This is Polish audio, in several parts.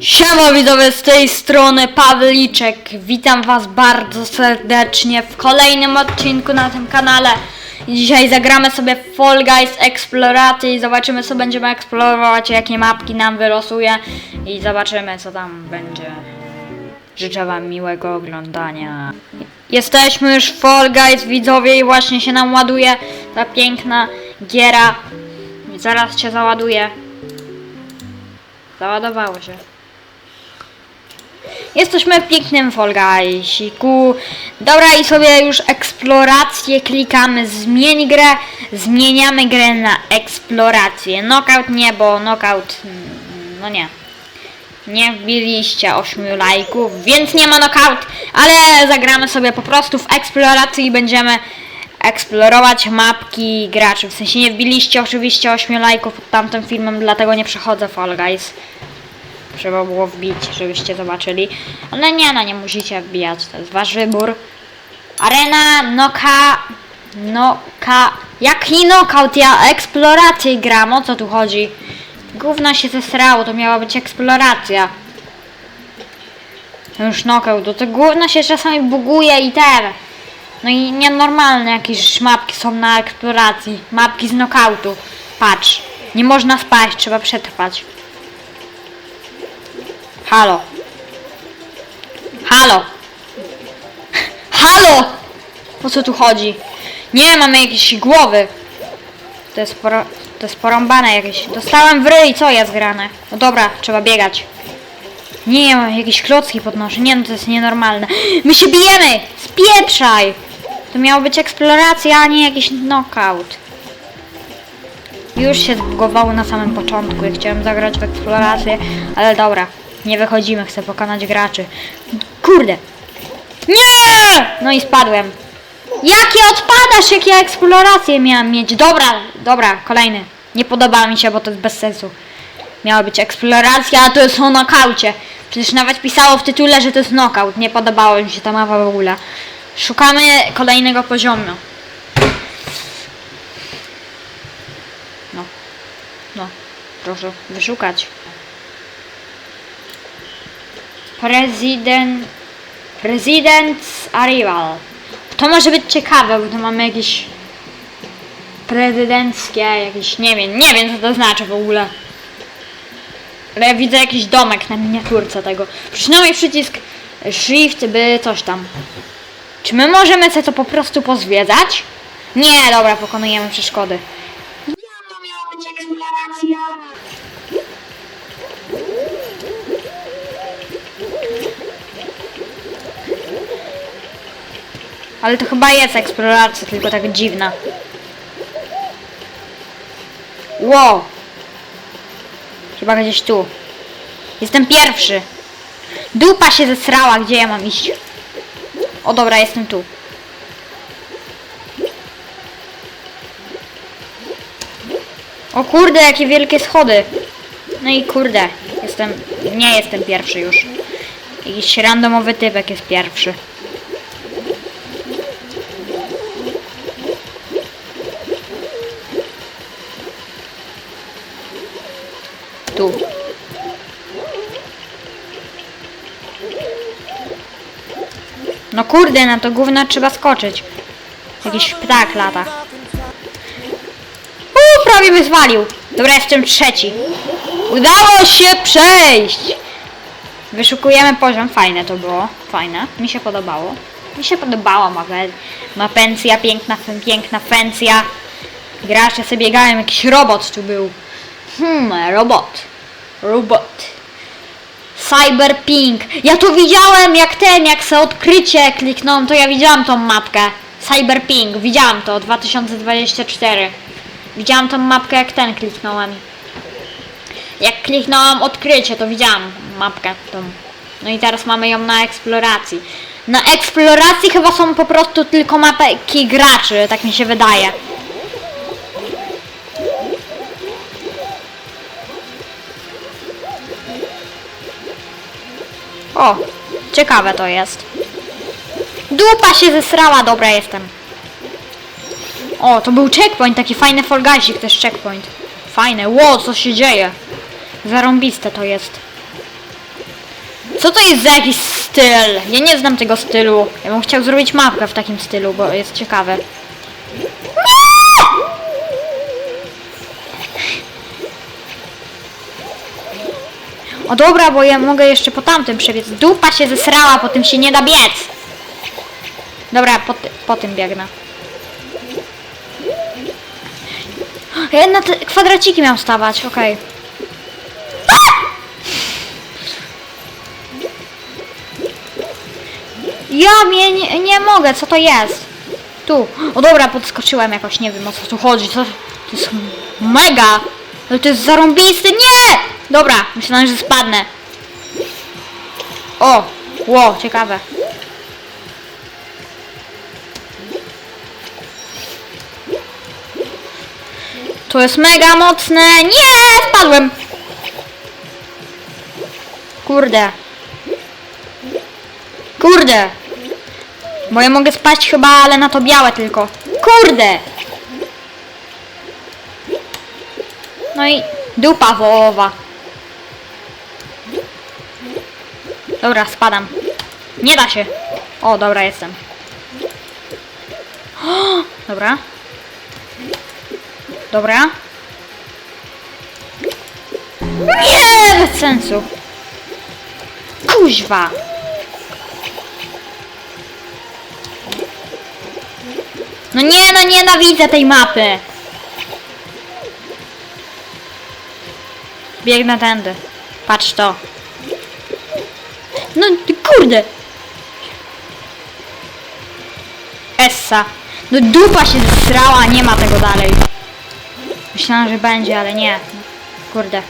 Siema widzowie, z tej strony Pawliczek. Witam was bardzo serdecznie w kolejnym odcinku na tym kanale. Dzisiaj zagramy sobie Fall Guys Exploraty i zobaczymy co będziemy eksplorować, jakie mapki nam wylosuje i zobaczymy co tam będzie. Życzę wam miłego oglądania. Jesteśmy już w Fall Guys widzowie i właśnie się nam ładuje ta piękna giera. Zaraz się załaduje. Załadowało się. Jesteśmy w pięknym Fall Guysiku. Dobra i sobie już eksplorację klikamy zmień grę. Zmieniamy grę na eksplorację. Knockout nie, bo knockout mm, no nie. Nie wbiliście 8 lajków, więc nie ma knockout, ale zagramy sobie po prostu w eksplorację i będziemy eksplorować mapki graczy. W sensie nie wbiliście oczywiście 8 lajków pod tamtym filmem, dlatego nie przechodzę Fall Guys. Trzeba było wbić, żebyście zobaczyli. Ale nie, no nie musicie wbijać, to jest wasz wybór. Arena, noka, noka, jaki knockout? Ja eksplorację gram, o co tu chodzi? Gówno się zesrało, to miała być eksploracja. Już knockout, to, to gówno się czasami buguje i ten. No i nienormalne jakieś mapki są na eksploracji. Mapki z knockoutu. Patrz, nie można spaść, trzeba przetrwać. Halo. Halo. Halo! O co tu chodzi? Nie, mamy jakieś głowy. To jest, to jest porąbane jakieś. Dostałem w ryj, co jest grane? No dobra, trzeba biegać. Nie, mam jakieś klocki podnoszę. Nie, no to jest nienormalne. My się bijemy! Spieprzaj! To miało być eksploracja, a nie jakiś knockout. Już się zbugowało na samym początku, jak chciałem zagrać w eksplorację, ale dobra, nie wychodzimy, chcę pokonać graczy. Kurde! Nie! No i spadłem. Jakie odpadasz, jak ja eksplorację miałam mieć? Dobra, dobra, kolejny. Nie podoba mi się, bo to jest bez sensu. Miała być eksploracja, a to jest o nokaucie. Przecież nawet pisało w tytule, że to jest knockout. Nie podobało mi się ta mapa w ogóle. Szukamy kolejnego poziomu. No. No. Proszę wyszukać. Prezydent... President's Arrival. To może być ciekawe, bo tu mamy jakieś prezydenckie, jakieś, nie wiem, nie wiem co to znaczy w ogóle. Ale ja widzę jakiś domek na miniaturce tego. Przynajmniej przycisk Shift, by coś tam. Czy my możemy sobie to po prostu pozwiedzać? Nie, dobra, pokonujemy przeszkody. Ale to chyba jest eksploracja, tylko tak dziwna. Wow! Chyba gdzieś tu. Jestem pierwszy. Dupa się zesrała, gdzie ja mam iść? O dobra, jestem tu. O kurde, jakie wielkie schody. No i kurde, jestem, nie jestem pierwszy już. Jakiś randomowy typek jest pierwszy. Kurde, na to gówno trzeba skoczyć. Jakiś ptak lata. Uuu, prawie mnie zwalił. Dobra, jestem trzeci. Udało się przejść! Wyszukujemy poziom. Fajne to było. Fajne. Mi się podobało. Mi się podobała mape- mapencja, piękna, piękna fencja. Gracze sobie biegają, jakiś robot tu był. Hmm, robot. Robot. Cyberpink. Ja to widziałem jak ten, jak se odkrycie kliknąłem, to ja widziałam tą mapkę. Cyberpink, widziałam to, 2024. Widziałam tą mapkę jak ten kliknąłem. Jak kliknąłem odkrycie, to widziałam mapkę tą. No i teraz mamy ją na eksploracji. Na eksploracji chyba są po prostu tylko mapki graczy, tak mi się wydaje. O, ciekawe to jest. Dupa się zesrała, dobra jestem. O, to był checkpoint, taki fajny Fall Guysik, też checkpoint. Fajne, ło, co się dzieje. Zarąbiste to jest. Co to jest za jakiś styl? Ja nie znam tego stylu. Ja bym chciał zrobić mapkę w takim stylu, bo jest ciekawe. O dobra, bo ja mogę jeszcze po tamtym przebiec. Dupa się zesrała, po tym się nie da biec. Dobra, po, ty, po tym biegnę. Ja na te kwadraciki miał stawać, okej. Ja mnie nie, nie mogę, co to jest? Tu. O dobra, podskoczyłem jakoś, nie wiem o co tu chodzi. Co, to jest mega! Ale to jest zarąbisty. Nie! Dobra, myślałem, że spadnę. O! Ło, ciekawe. To jest mega mocne. Nie! Spadłem! Kurde. Kurde! Bo ja mogę spaść chyba, ale na to białe tylko. Kurde! No i dupa wołowa. Dobra, spadam. Nie da się. O, dobra, jestem. O, dobra. Dobra. Nie, bez sensu. Kuźwa. No nie, no nienawidzę tej mapy. Biegnę tędy. Patrz to. No ty kurde. Essa. No dupa się zesrała, nie ma tego dalej. Myślałam, że będzie, ale nie. Kurde.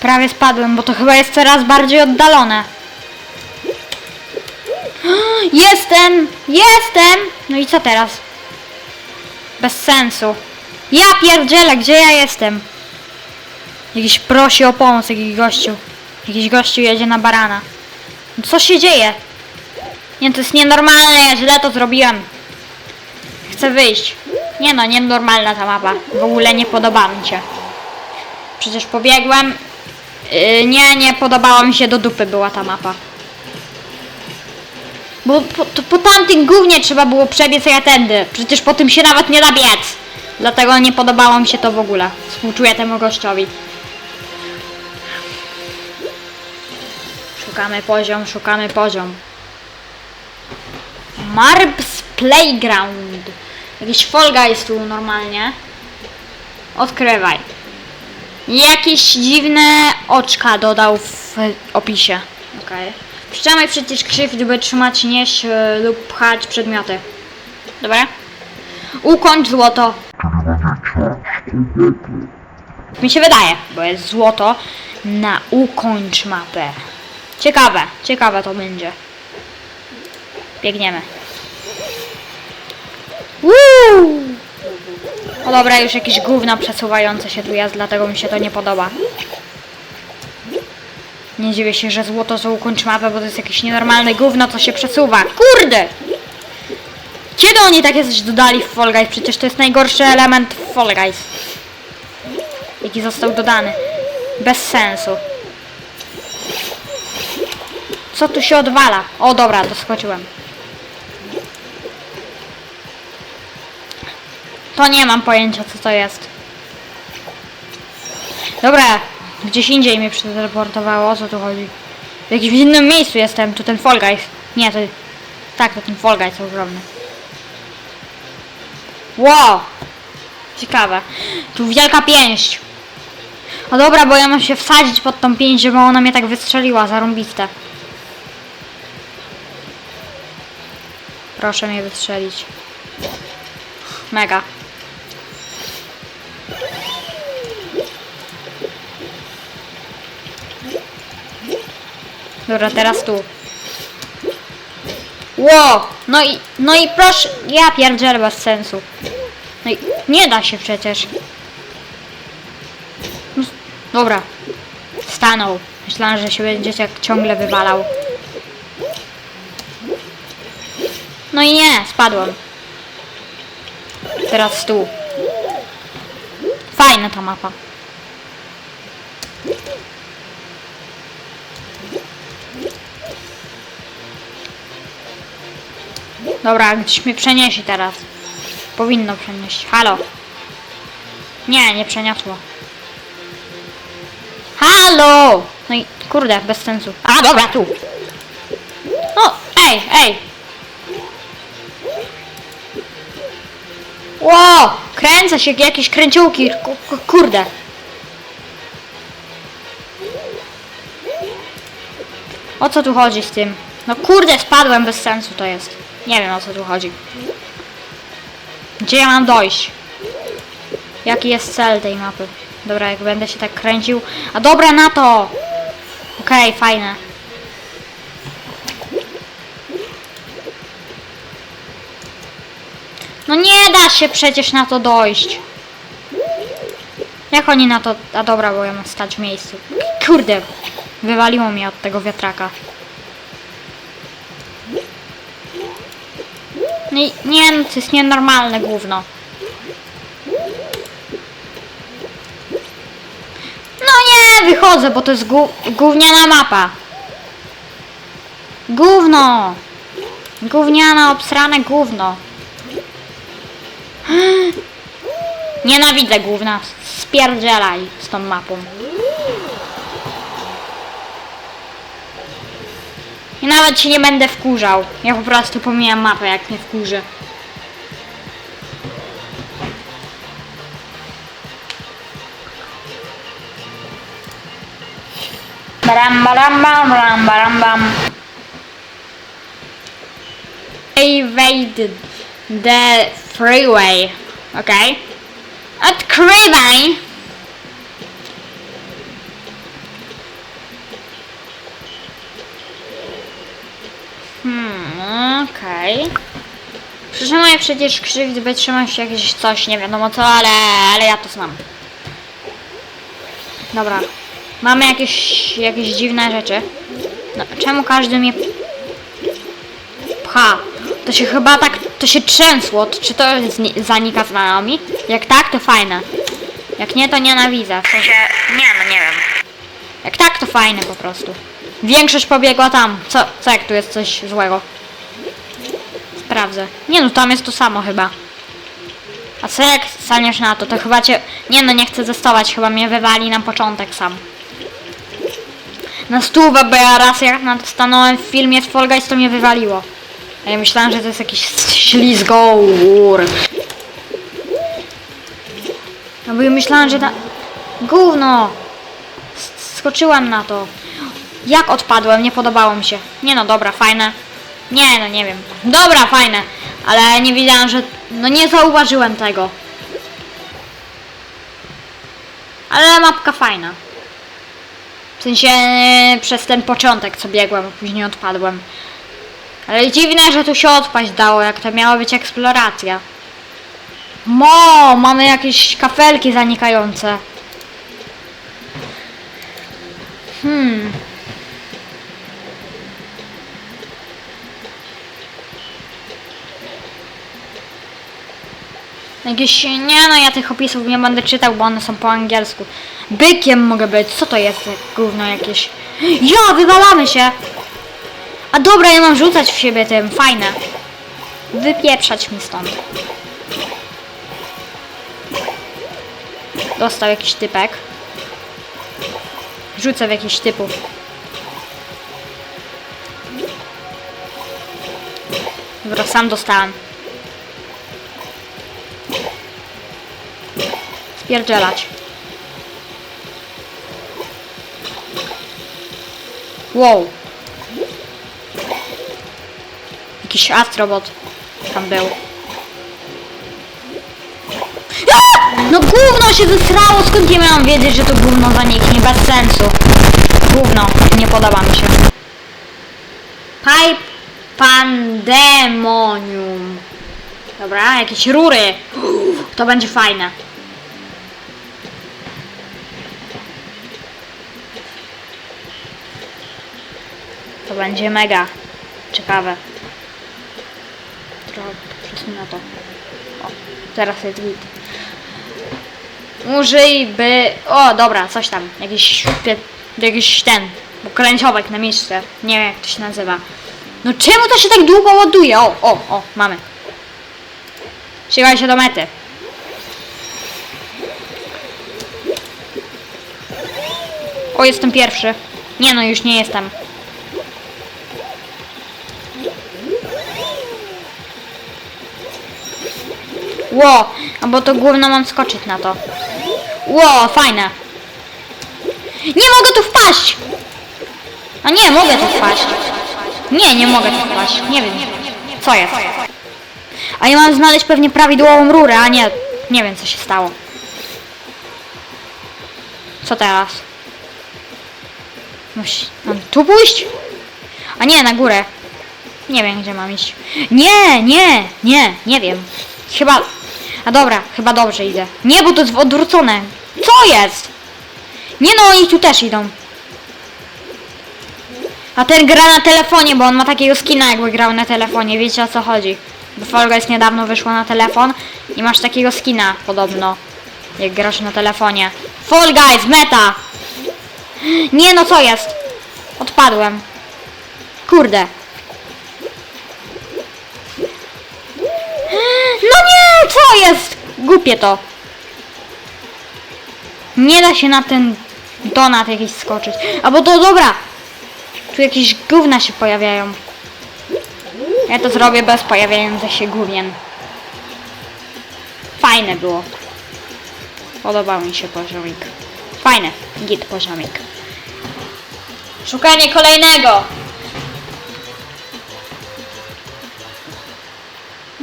Prawie spadłem, bo to chyba jest coraz bardziej oddalone. Jestem! Jestem! No i co teraz? Bez sensu. Ja pierdzielę, gdzie ja jestem? Jakiś prosi o pomoc, jakiś gościu. Jakiś gościu jedzie na barana. No Co się dzieje? Nie, to jest nienormalne, ja źle to zrobiłem. Chcę wyjść. Nie no, nienormalna ta mapa. W ogóle nie podoba mi się. Przecież pobiegłem. Yy, nie, nie podobała mi się do dupy była ta mapa. Bo po, to po tamtym głównie trzeba było przebiec, a ja tędy. Przecież po tym się nawet nie da biec. Dlatego nie podobało mi się to w ogóle. Współczuję temu gościowi. Szukamy poziom, szukamy poziom. Marbs Playground. Jakiś Fall Guys tu normalnie. Odkrywaj. Jakieś dziwne oczka dodał w opisie. Okej. Przytrzymaj przycisk Shift, by trzymać, nieść e, lub pchać przedmioty. Dobra? Ukończ złoto. Mi się wydaje, bo jest złoto na ukończ mapę. Ciekawe, ciekawe to będzie. Biegniemy. Woo! O dobra, już jakieś gówno przesuwające się tu jest, dlatego mi się to nie podoba. Nie dziwię się, że złoto to ukończ mapę, bo to jest jakieś nienormalne gówno, co się przesuwa. Kurde! Kiedy oni takie coś dodali w Fall Guys? Przecież to jest najgorszy element w Fall Guys. Jaki został dodany. Bez sensu. Co tu się odwala? O dobra, doskoczyłem. To nie mam pojęcia co to jest. Dobra, gdzieś indziej mnie przeteleportowało, o co tu chodzi? W jakimś innym miejscu jestem, tu ten Fall Guys. Nie, to... Tak, to ten Fall Guys ogromny. Wow! Ciekawe. Tu wielka pięść. O dobra, bo ja mam się wsadzić pod tą pięść, żeby ona mnie tak wystrzeliła, zarąbiste. Proszę mnie wystrzelić. Mega. Dobra, teraz tu. Ło! No i, no i proszę, ja pierdzielę bez sensu. No i nie da się przecież. No, Dobra. Stanął. Myślałem, że się będzie tak ciągle wywalał. No i nie, spadłem. Teraz tu. Fajna ta mapa. Dobra, gdzieś mnie przeniesie teraz. Powinno przenieść. Halo. Nie, nie przeniosło. Halo! No i kurde, bez sensu. A, dobra, tu. No, ej, ej. Ło! Kręcę się jak jakieś ku- Kurde. O co tu chodzi z tym? No kurde, spadłem bez sensu to jest. Nie wiem o co tu chodzi. Gdzie ja mam dojść? Jaki jest cel tej mapy? Dobra, jak będę się tak kręcił. A dobra na to! Okej, fajne. No nie da się przecież na to dojść. Jak oni na to... A dobra, bo ja mam stać w miejscu. Kurde, wywaliło mnie od tego wiatraka. Nie, no to jest nienormalne gówno. No nie, wychodzę, bo to jest gó gówniana mapa. Gówno. Gówniana, obsrane gówno. Nienawidzę gówna. Spierdzielaj z tą mapą. I nawet się nie będę wkurzał. Ja po prostu pomijam mapę, jak mnie wkurzy. Baram, baram, baram. Evaded the freeway. Okay. Odkrywaj! Hmm, okej. Przytrzymuję przecież krzywdy, wytrzymam się jakieś coś, nie wiadomo co, ale, ale ja to znam. Dobra. Mamy jakieś, jakieś dziwne rzeczy. No, czemu każdy mnie pcha? To się chyba tak, to się trzęsło. Czy to zanika z nami? Jak tak, to fajne. Jak nie, to nienawidzę. W sensie, nie no, nie wiem. Jak tak, to fajne po prostu. Większość pobiegła tam. Co, co jak tu jest coś złego? Sprawdzę. Nie no, tam jest to samo chyba. A co jak staniesz na to? To chyba cię... Nie no, nie chcę testować. Chyba mnie wywali na początek sam. Na stówę, bo ja raz jak stanąłem w filmie z Fall Guys, to mnie wywaliło. A ja myślałem, że to jest jakiś ślizgowór. No bo ja myślałem, że ta... Gówno! S- Skoczyłem na to. Jak odpadłem? Nie podobało mi się. Nie no, dobra, fajne. Nie no, nie wiem. Dobra, fajne. Ale nie wiedziałem, że... No nie zauważyłem tego. Ale mapka fajna. W sensie e, przez ten początek co biegłem, a później odpadłem. Ale dziwne, że tu się odpaść dało, jak to miała być eksploracja. Mo, mamy jakieś kafelki zanikające. Hmm. Jakieś, nie no, ja tych opisów nie będę czytał, bo one są po angielsku. Bykiem mogę być, co to jest gówno jakieś? Ja, wywalamy się! A dobra, ja mam rzucać w siebie tym, fajne. Wypieprzać mi stąd. Dostał jakiś typek. Rzucę w jakiś typów. Dobra, sam dostałem. Spierdzielać. Wow. Jakiś astrobot tam był. No gówno się zesrało, skąd ja miałam wiedzieć, że to gówno zaniknie, bez sensu. Gówno, nie podoba mi się. Pipe Pandemonium. Dobra, jakieś rury. To będzie fajne. To będzie mega ciekawe. Trochę przesunę to. O, teraz jest git. Użyj by... O, dobra, coś tam. Jakiś... Jakiś ten... Kręciowek na miejsce. Nie wiem jak to się nazywa. No czemu to się tak długo ładuje? O, o, o, mamy. Sięgaj się do mety. O, jestem pierwszy. Nie no, już nie jestem. Ło, bo to główno mam skoczyć na to. Ło, fajne. Nie mogę tu wpaść! A nie, mogę tu wpaść. Nie, nie mogę tu wpaść. Nie wiem. Co jest? A ja mam znaleźć pewnie prawidłową rurę, a nie... Nie wiem, co się stało. Co teraz? Musi... Mam tu pójść? A nie, na górę. Nie wiem, gdzie mam iść. Nie, nie, nie, nie wiem. Chyba... A dobra, chyba dobrze idę. Nie, bo to jest odwrócone. Co jest? Nie no, oni tu też idą. A ten gra na telefonie, bo on ma takiego skina jakby grał na telefonie, wiecie o co chodzi. Bo Fall Guys niedawno wyszło na telefon i masz takiego skina podobno, jak grasz na telefonie. Fall Guys, meta! Nie no, co jest? Odpadłem. Kurde. Nie, co jest? Głupie to. Nie da się na ten donat jakiś skoczyć. Albo to dobra. Tu jakieś gówna się pojawiają. Ja to zrobię bez pojawiających się gówien. Fajne było. Podobał mi się poziomik. Fajne. Git poziomik. Szukanie kolejnego.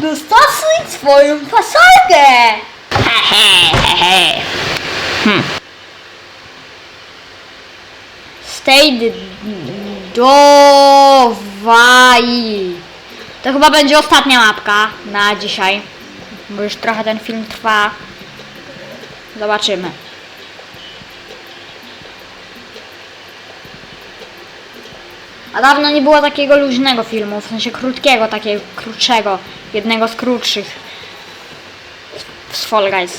Dostosuj swoją fasolkę. Hmm. Stay dowaj. To chyba będzie ostatnia mapka na dzisiaj. Bo już trochę ten film trwa. Zobaczymy. A dawno nie było takiego luźnego filmu, w sensie krótkiego, takiego krótszego. Jednego z krótszych. Z Fall Guys.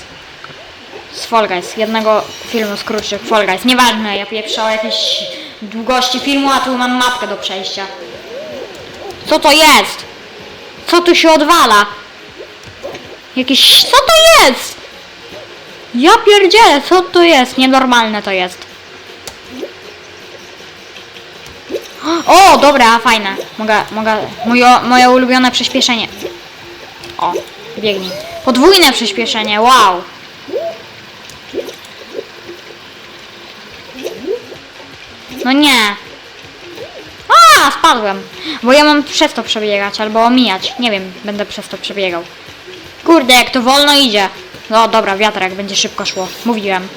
Z Fall Guys. Jednego filmu z krótszych Fall Guys. Nieważne, ja pieprzę o jakiejś długości filmu, a tu mam mapkę do przejścia. Co to jest? Co tu się odwala? Jakieś... Co to jest? Ja pierdzielę, co to jest? Nienormalne to jest. O, dobra, fajne. Mogę, mogę, moje, moje ulubione przyspieszenie. O, biegnij. Podwójne przyspieszenie, wow. No nie. A, spadłem. Bo ja mam przez to przebiegać, albo omijać. Nie wiem, będę przez to przebiegał. Kurde, jak to wolno idzie. No dobra, wiatrak będzie szybko szło. Mówiłem.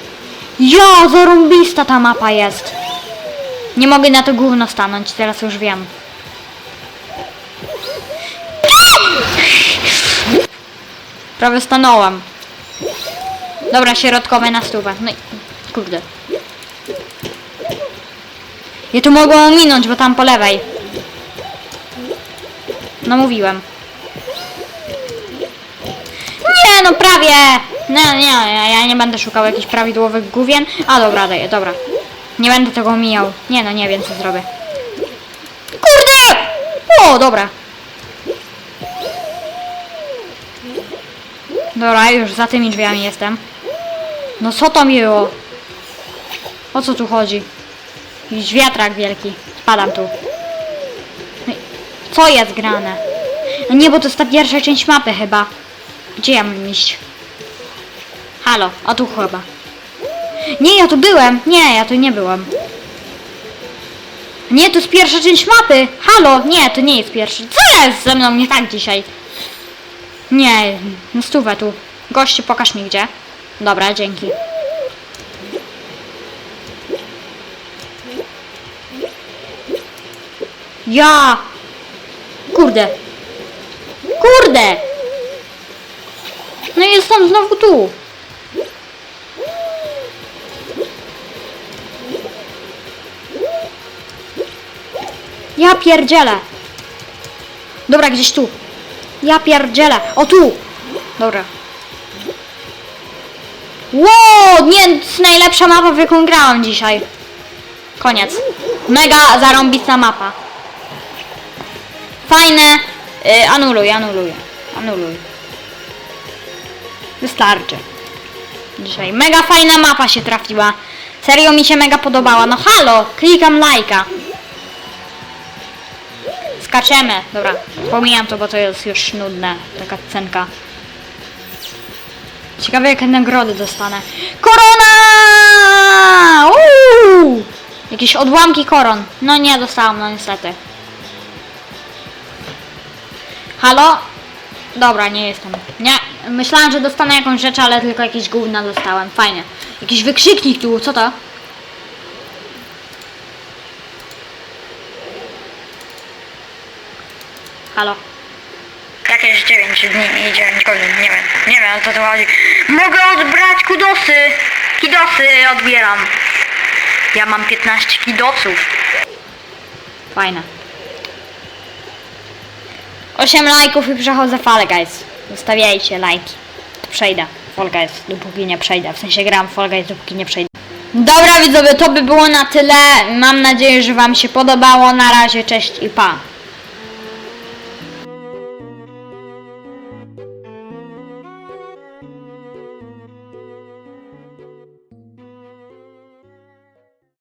Ja, zarąbista ta mapa jest. Nie mogę na to gówno stanąć, teraz już wiem. Prawie stanąłem. Dobra, środkowe na stówę. No i kurde. Ja tu mogę ominąć, bo tam po lewej. No mówiłem. Nie, no prawie. No nie, ja, ja nie będę szukał jakichś prawidłowych główien. A dobra, daję, dobra. Nie będę tego omijał. Nie no, nie wiem co zrobię. Kurde! O, dobra. Dobra, już za tymi drzwiami jestem. No co to miło? O co tu chodzi? Jakiś wiatrak wielki. Spadam tu. No Co jest grane? No nie, bo to jest ta pierwsza część mapy chyba. Gdzie ja mam iść? Halo, a tu chyba. Nie, ja tu byłem. Nie, ja tu nie byłem. Nie, to jest pierwsza część mapy. Halo, nie, to nie jest pierwszy. Co jest ze mną nie tak dzisiaj? Nie, na stówę tu. Gościu, pokaż mi gdzie. Dobra, dzięki. Ja! Kurde! Kurde! No i jestem znowu tu. Ja pierdzielę. Dobra, gdzieś tu. Ja pierdzielę. O tu. Dobra. Wow, nie, najlepsza mapa, w jaką grałam dzisiaj. Koniec. Mega zarąbista mapa. Fajne. Y, anuluj, anuluj. Anuluj. Wystarczy. Dzisiaj mega fajna mapa się trafiła. Serio mi się mega podobała. No halo, klikam lajka. Skaczemy. Dobra, pomijam to, bo to jest już nudne. Taka cenka. Ciekawe jakie nagrody dostanę. Korona! Uuu! Jakieś odłamki koron. No nie dostałam, no niestety. Halo? Dobra, nie jestem. Nie, myślałam, że dostanę jakąś rzecz, ale tylko jakieś gówna dostałem. Fajnie. Jakiś wykrzyknik tu, co to? Halo? Jakieś 9 dni i 9 godzin, nie wiem, nie wiem o co tu chodzi. Mogę odbrać kudosy! Kidosy odbieram. Ja mam 15 kidosów. Fajne. 8 lajków i przechodzę Fall Guys. Zostawiajcie lajki. To przejdę. Fall Guys, dopóki nie przejdę. W sensie gram Fall Guys, dopóki nie przejdę. Dobra widzowie, to by było na tyle. Mam nadzieję, że wam się podobało. Na razie, cześć i pa.